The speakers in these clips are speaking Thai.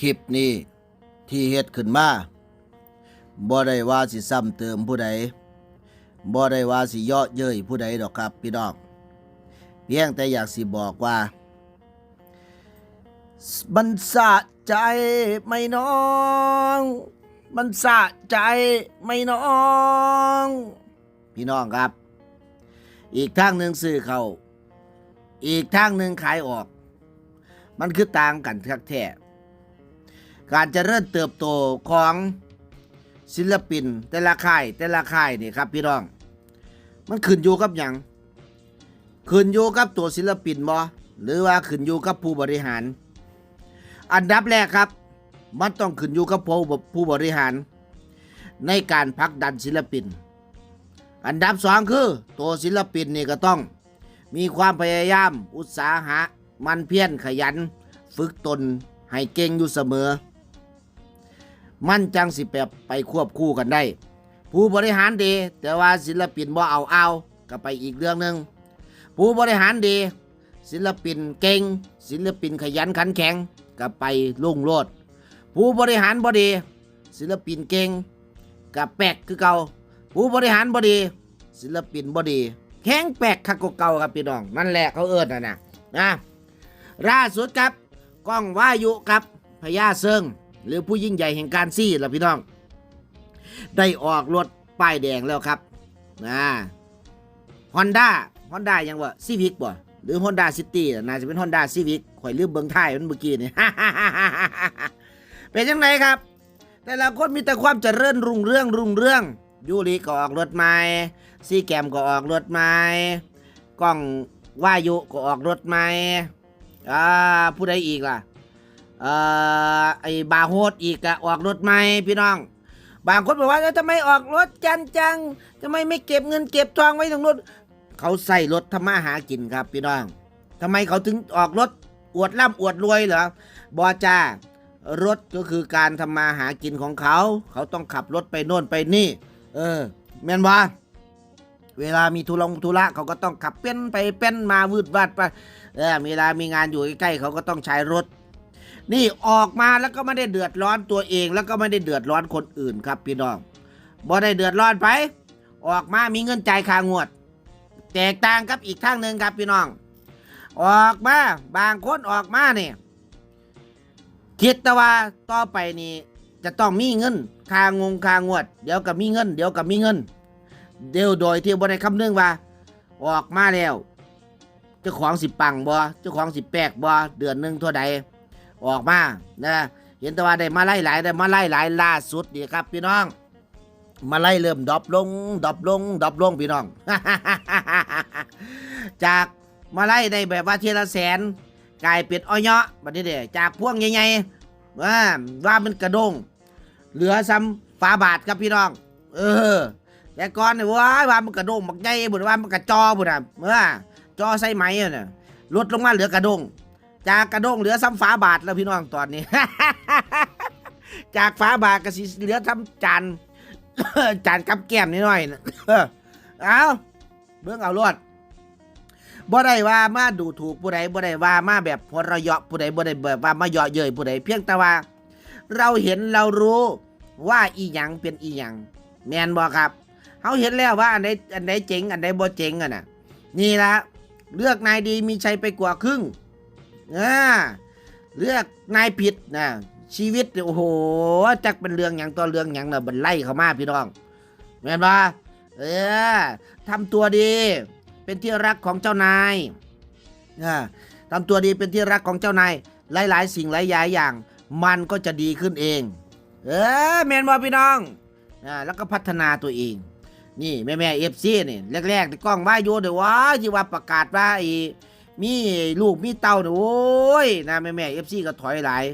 คลิปนี้ที่เฮ็ดขึ้นมาบ่ได้ว่าสิซ้ำเติมผู้ใดบ่ได้ว่าสิเยาะเย้ยผู้ใดดอกครับพี่น้องเพียงแต่อยากสิบอกว่า มันสะใจไหม่น้อง มันสะใจไหม่น้อง พี่น้องครับ อีกทางหนึ่งซื้อเขาอีกทางหนึ่งขายออก มันคือต่างกันแท้ การเจะเริ่มเติบโตของศิลปิน แต่ละค่ายแต่ละค่ายนี่ครับพี่น้อง มันขึ้นอยู่กับอย่างขึ้นอยู่กับตัวศิลปินบ่หรือว่าขึ้นอยู่กับผู้บริหาร อันดับแรกครับ มันต้องขึ้นอยู่กับผู้ผู้บริหาร ในการผลักดันศิลปิน อันดับสองคือ ตัวศิลปินนี่ก็ต้อง มีความพยายามอุตสาหะ มันเพียรขยัน ฝึกตนให้เก่งอยู่เสมอ มันจังสิแบบไปควบคู่กันได้ ผู้บริหารดี แต่ว่าศิลปินบ่เอาเอาก็ไปอีกเรื่องหนึ่งผู้บริหารดี ศิลปินเก่ง ศิลปินขยันขันแข็งก็ไปลุ่งโลด ผู้บริหารบ่ดี ศิลปินเก่งกับแปลกคือเก่าผู้บริหารบ่ดี ศิลปินบ่ดีแข็งแปลกคักกเก่าครับพี่น้องนั่นแหละเขาเอิ้นนะนะนะล่าสุดครับก้องวายุครับพญาเซิง หรือผู้ยิ่งใหญ่แห่งการซี่ล่ะพี่น้อง ได้ออกรถป้ายแดงแล้วครับนะฮอนด้าฮอนด้ายังว่าซีวิกบ่หรือฮอนด้าซิตี้น่าจะเป็นฮอนด้าซีวิกข่อยลืมเบิ่งท้ายมันเมื่อกี้นี่เป็นยังไงครับ แต่ละคนมีแต่ความเจริญรุ่งเรื่องรุ่งเรื่องยูริก็ออกรถใหม่ซีแกมก็ออกรถใหม่กล้องวายุก็ออกรถใหม่อ่าผู้ใดอีกล่ะ เอ่อไอ้บาโฮดอีกอะออกรถใหม่พี่น้อง บางคนบอกว่าเอ้าทำไมออกรถจันจังทำไมไม่เก็บเงินเก็บทองไว้ตรงรถเขาใส่รถทำมาหากินครับพี่น้องทำไมเขาถึงออกรถอวดร่ำอวดรวยเหรอบอจ้ารถก็คือการทำมาหากินของเขา เขาต้องขับรถไปโน่นไปนี่ เออ แม่นว่าเวลามีธุรงธุระเขาก็ต้องขับเป็นไปเป็นมาวืดวาดไปเออเวลามีงานอยู่ใกล้ๆเขาก็ต้องใช้รถ นี่ออกมาแล้วก็ไม่ได้เดือดร้อนตัวเอง แล้วก็ไม่ได้เดือดร้อนคนอื่นครับพี่น้องบ่ได้เดือดร้อนไป ออกมามีเงินจ่ายค่างวด แตกต่างกับอีกทางหนึ่งครับพี่น้อง ออกมาบางคนออกมาเนี่ยคิดแต่ว่าต่อไปนี่จะต้องมีเงินค่างงค่างวด เดี๋ยวก็มีเงิน เดี๋ยวก็มีเงิน เดี๋ยวโดยที่บ่ได้คำนึงว่า ออกมาแล้วเจ้าของสิปังบ่เจ้าของสิแปลกบ่เดือนหนึ่งเท่าใด ออกมานะเห็นแต่ว่าได้มาไล่หลายได้มาไล่หลายล่าสุดนี่ครับ พี่น้อง มาไล่เริ่มดรอปลงดรอปลงดรอปลงพี่น้อง จากมาไล่ได้แบบว่าเทียละแสนกลายเป็นอ้อยเนาะบัดนี้เด้จากพวงใหญ่ๆว่าว่ามันกระดง เหลือซ้ำฝาบาทครับพี่น้อง เออแต่ก่อนเนี่ยว้ายว่ามันกระดงบักใหญ่บุญว่ามันกระจอบุญอะเมื่อจอใส่ไหมอะน่ะลดลงมาเหลือกระดง จากกระดงเหลือซ้ำฝาบาทแล้วพี่น้องตอนนี้ จากฝาบาทก็สิเหลือซ้ำจาน จานกับแก้มนิดหน่อยนะเอาเบื้องเอารวดบ่ได้ว่ามาดูถูกผู้ใดบ่ได้ว่ามาแบบหัวเราะเยาะผู้ใดบ่ได้แบบว่ามาเยาะเย้ยผู้ใดเพียงแต่ว่า เราเห็นเรารู้ว่าอีหยังเป็นอีหยังแมนบ่ครับเขาเห็นแล้วว่าอันใดอันใดเจ๋งอันใดบ่เจ๋งอะนะนี่ละเลือกนายดีมีชัยไปกว่าครึ่ง อ่าเลือกนายผิดนะชีวิตโอ้โหจักเป็นเรื่องอย่างตัวเรื่องอย่างเน่ะบันไล่เขามาพี่น้องแม่นปะเออทำตัวดี เป็นที่รักของเจ้านายอ่าทำตัวดีเป็นที่รักของเจ้านายหลาย ๆ สิ่งหลายๆอย่าง มันก็จะดีขึ้นเอง เออแมนบอพี่น้องอ่าแล้วก็พัฒนาตัวเอง นี่แม่แม่เอฟซีนี่แรกๆที่กล้องว่าโยเดี๋ยวว่าที่ว่าประกาศว่าอ้ มีลูกมีเต้าเนี่ยโอ้ยนะแม่แม่เอฟซีก็ถอยหลาย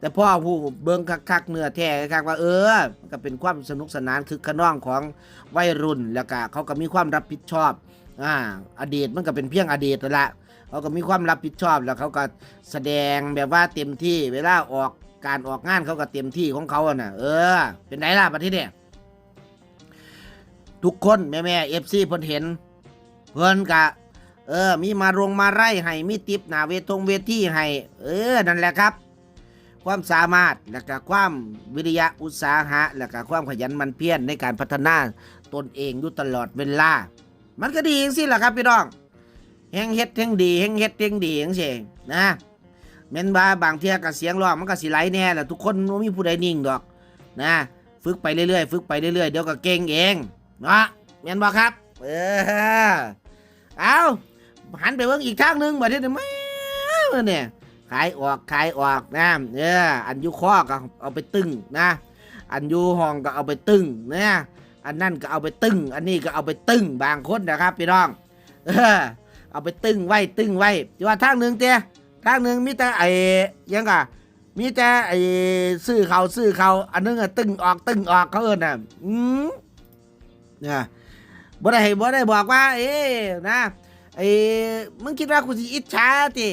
แต่พ่อผู้เบิ้งคักๆเนื้อแท้คักว่าเออมันก็เป็นความสนุกสนานคือขน้องของวัยรุ่นแล้วก็เขาก็มีความรับผิดชอบอ่าอดีตมันก็เป็นเพียงอดีตนั่นแหละเขาก็มีความรับผิดชอบแล้วเขาก็แสดงแบบว่าเต็มที่เวลาออกการออกงานเขาก็เต็มที่ของเขาอะน่ะเออ เป็นไงล่ะประเทศเนี่ยทุกคนแม่แม่เอฟซีเพิ่นเห็น เพิ่นกะ เออ มีมาโรงมาไร่ให้ มีติปหนาเวทงเวทีให้ เออ นั่นแหละครับ ความสามารถ และก็ความวิริยะอุตสาหะ และก็ความขยันมันเพียรในการพัฒนาตนเองอยู่ตลอดเวลา มันก็ดีจังสิล่ะครับพี่น้องแฮงเฮ็ดแฮงดีแฮงเฮ็ดแฮงดีจังซี่นะแม่นว่าบางเที่ยก็เสียงร้องมันก็สิไหลแน่แหละทุกคนบ่มีผู้ใดนิ่งดอก นะ ฝึกไปเรื่อยๆ ฝึกไปเรื่อยๆ เดี๋ยวก็เก่งเอง เนาะแม่นบ่ครับ เออเอา หันไปเบิ่งอีกทางหนึงบัดนี้แม่เนี่ยขายออกขายออกนะเอออันอยูคอก็เอาไปตึงนะ อันอยูห้องก็เอาไปตึงนะอันนั่นก็เอาไปตึง อันนี้ก็เอาไปตึงบางคนนะครับพี่น้อง เออ เอาไปตึงไว้ตึงไว้ที่ว่าทางหนึ่งเตี้ยทางหนึ่งมีแต่ไอ้ยังกะมีแต่ไอ้ซื้อเขาซื้อเขาอันนึงอะตึงออกตึงออกเขาเอิ้นน่ะอืมเนี่ยบ่ได้บ่ได้บอกว่า เอ๊นะ ไอ้มึงคิดว่ากูสิอิจฉาติ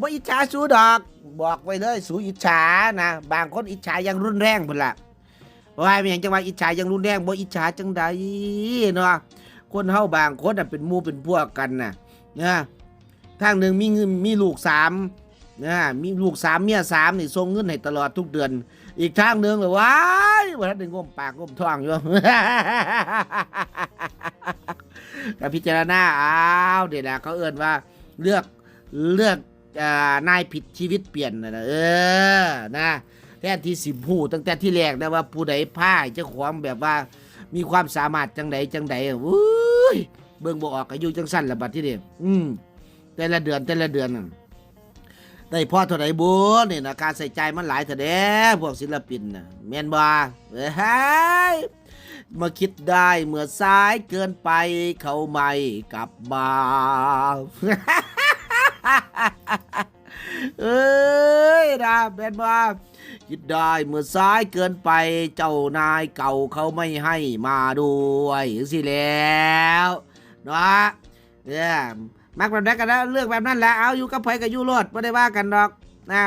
บ่อิจฉาสูดอก บอกไว้เลยสูอิจฉานะ บางคนอิจฉาอยังรุนแรงพุ่นละว่าเป็นหยังจังว่าอิจฉาอยังรุนแรงบ่อิจฉาจังใดเนาะคนเฮาบางคนน่ะเป็นมู่เป็นพวกกันน่ะนะทางหนึ่งมีเงินมีลูกสามนะมีลูกสามเมียสามนี่ส่งเงินให้ตลอดทุกเดือน อีกทางหนึ่งเลยว้ายว่าทันได้งมปากงมท้องอยู่ กับพิจารณาอ้าวเดี๋ยวนะเขาเอิ้นว่าเลือกเลือกอนายผิดชีวิตเปลี่ยนนะเออนะแทนที่สิบหูตั้งแต่ที่แรกนะว่าผู้ใดพ่ายเจ้าของแบบว่ามีความสามารถจังใดจังใดอุ้ยเบิ่งบ่ออกอายุจังสั้นละบัดที่นี่อืมแต่ละเดือนแต่ละเดือนนะได้พอเท่าไหร่บุญนี่นะการใส่ใจมันหลายเถอะเด้พวกศิลปินนะแมนบ่เอ้ย มาคิดได้เมื่อสายเกินไปเขาไม่กลับมาเอ้ยนะเป็นว่าคิดได้เมื่อซ้ายเกินไปเจ้านายเก่าเขาไม่ให้มาด้วยสิแล้วเนาะเนี่ยมักแบบนั้นกันนะเลือกแบบนั้นแหละเอาอยู่กับไผกับอยู่รอดไม่ได้ว่ากันดอกนะ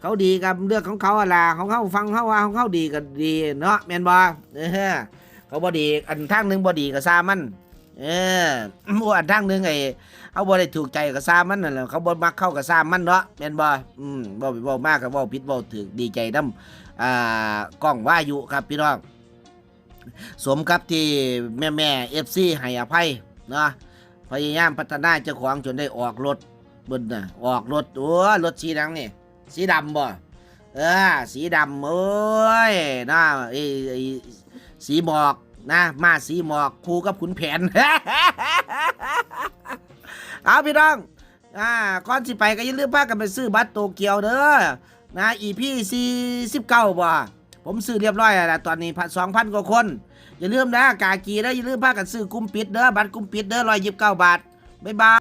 เขาดีกับเรื่องของเขาอะล่ะของเขาฟังเขาว่าของเขาดีก็ดีเนาะแมนบอเออ เขาบอดีอันทางหนึ่งบอดีกับซามัน เออมัวอันทางหนึ่งไอ้เขาบ่ได้ถูกใจกับซามันนั่นแหละเขาบ่มักเข้ากับซามันเนาะแม่นบ่อืมบ่บ่มากกับบ่ผิดบ่ถูกดีใจนำอ่ากล้องว่าอยู่ครับพี่น้องสมกับที่แม่แม่เอฟซีให้อภัยเนาะพยายามพัฒนาเจ้าของจนได้ออกรถบนน่ะออกรถโอ้รถสีดังนี่สีดำบ่เออสีดำโอ้ยนะไอ้ไอ้ สีหมอกนะ มาสีหมอกครูกับขุนแผน เอาพี่น้องอ่าก่อนสิไปก็อย่าลืมพากันไปซื้อบัตรโตเกียวเด้อนะ EP 49บ่ผมซื้อเรียบร้อยแล้วตอนนี้พันสองพันกว่าคน อย่าลืมนะกากีเด้อย่าลืมพากันซื้อกลุ่มปิดเด้อบัตรกลุ่มปิดเด้อ129บาทบ๊ายบาย